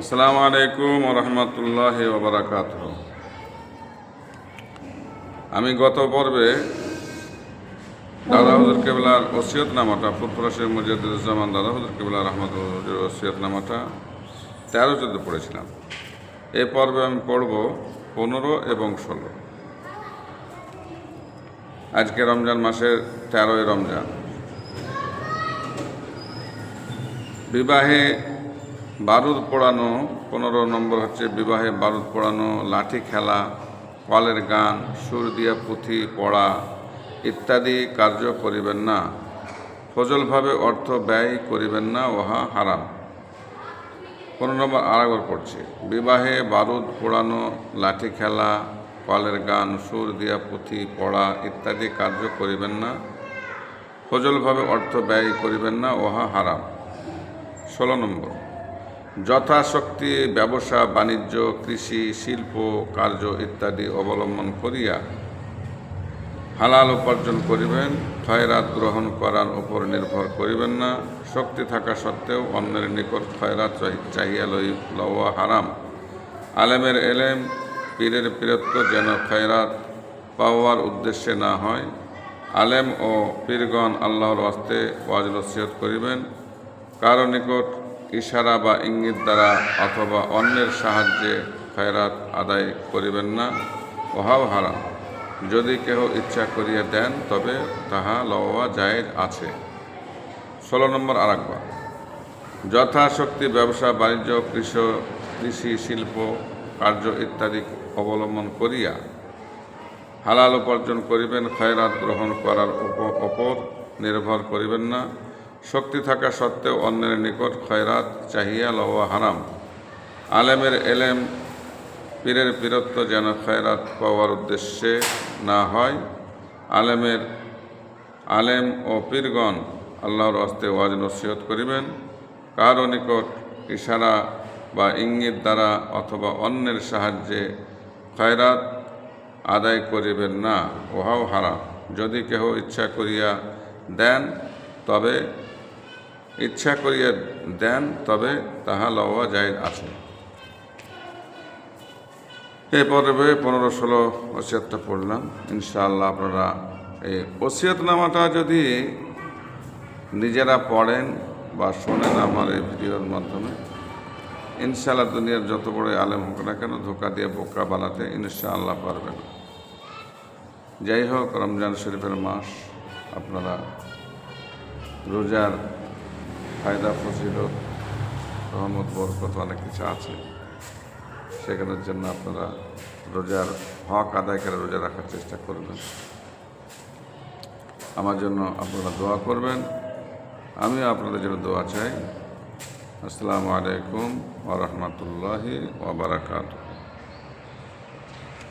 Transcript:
আসসালামু আলাইকুম রহমতুল্লাহ ওবরাকাত আমি গত পর্বে দাদা হুজুর কেবলার ওসিয়ত নামাটা ফুরফুরা শেখ মুজিদুজ্জামান দাদা হুজুর কেবলা ওসিয়ত নামাটা তেরো চোদ্দ পড়েছিলাম। এই পর্বে আমি পড়ব পনেরো এবং ষোলো। আজকে রমজান মাসের তেরোই রমজান। বিবাহে বারুদ পোড়ানো, পনেরো নম্বর হচ্ছে বিবাহে বারুদ পোড়ানো, লাঠি খেলা, কলের গান, সুর দিয়া পুঁথি পড়া ইত্যাদি কার্য করিবেন না। ফজলভাবে অর্থ ব্যয় করিবেন না, উহা হারাম। পনেরো নম্বর আরাগর পড়ছে। বিবাহে বারুদ পোড়ানো, লাঠি খেলা, কলের গান, সুর দিয়া পুঁথি পড়া ইত্যাদি কার্য করিবেন না। ফজলভাবে অর্থ ব্যয় করিবেন না, উহা হারাম। ষোলো নম্বর। যথাশক্তি ব্যবসা, বাণিজ্য, কৃষি, শিল্প কার্য ইত্যাদি অবলম্বন করিয়া হালাল উপার্জন করিবেন, খয়রাত গ্রহণ করার উপর নির্ভর করিবেন না, শক্তি থাকা সত্ত্বেও অন্যের নিকট খয়রাত চাহিয়া লই লওয়া হারাম। আলেমের এলেম, পীরের পীরত্ব যেন খয়রাত পাওয়ার উদ্দেশ্যে না হয়, আলেম ও পীরগণ আল্লাহর ওয়াস্তে ওয়াজ নসিহত করিবেন, কারও নিকট ইশারা বা ইঙ্গিত দ্বারা অথবা অন্যের সাহায্যে খয়রাত আদায় করিবেন না। ওহাও হারাম। যদি কেহ ইচ্ছা করিয়া দেন, তবে তাহা লওয়া জায়েজ আছে। ষোলো নম্বর আরেকবার। যথাশক্তি ব্যবসা, বাণিজ্য, কৃষ, কৃষি, শিল্প, কার্য ইত্যাদি অবলম্বন করিয়া হালাল উপার্জন করিবেন, খয়রাত গ্রহণ করার উপর নির্ভর করিবেন না। শক্তি থাকা সত্ত্বেও অন্যের নিকট খয়রাত চাহিয়া লওয়া হারাম। আলেমের এলেম পীরের পীরত্ব যেন খয়রাত পাওয়ার উদ্দেশ্যে না হয়। আলেমের, আলেম ও পীরগণ আল্লাহর হস্তে ওয়াজ নসিহত করিবেন। কারও নিকট ইশারা বা ইঙ্গিত দ্বারা অথবা অন্যের সাহায্যে খয়রাত আদায় করিবেন না, উহাও হারাম। যদি কেহ ইচ্ছা করিয়া দেন, তবে ইচ্ছা করিয়া দেন, তবে তাহা লওয়া যায় আছে। এই পর্বে পনেরো ষোলো ওসিয়তটা পড়লাম। ইনশাআল্লাহ আপনারা এই ওসিয়তনামাটা যদি নিজেরা পড়েন বা শোনেন আমার এই ভিডিওর মাধ্যমে, ইনশাআল্লাহ দুনিয়ার যত বড় আলেম হোক না কেন, ধোকা দিয়ে বোকা বানাতে ইনশাআল্লাহ পারবেন। যাই হোক, রমজান শরীফের মাস, আপনারা রোজার ফায়দা ফজিলত রহমত, বরকত অনেক কিছু আছে। সেখানের জন্য আপনারা রোজার হক আদায় করে রোজা রাখার চেষ্টা করবেন। আমার জন্য আপনারা দোয়া করবেন। আমিও আপনাদের জন্য দোয়া চাই। আসসালামু আলাইকুম ওরহমতুল্লাহি ওবরাকাতুহ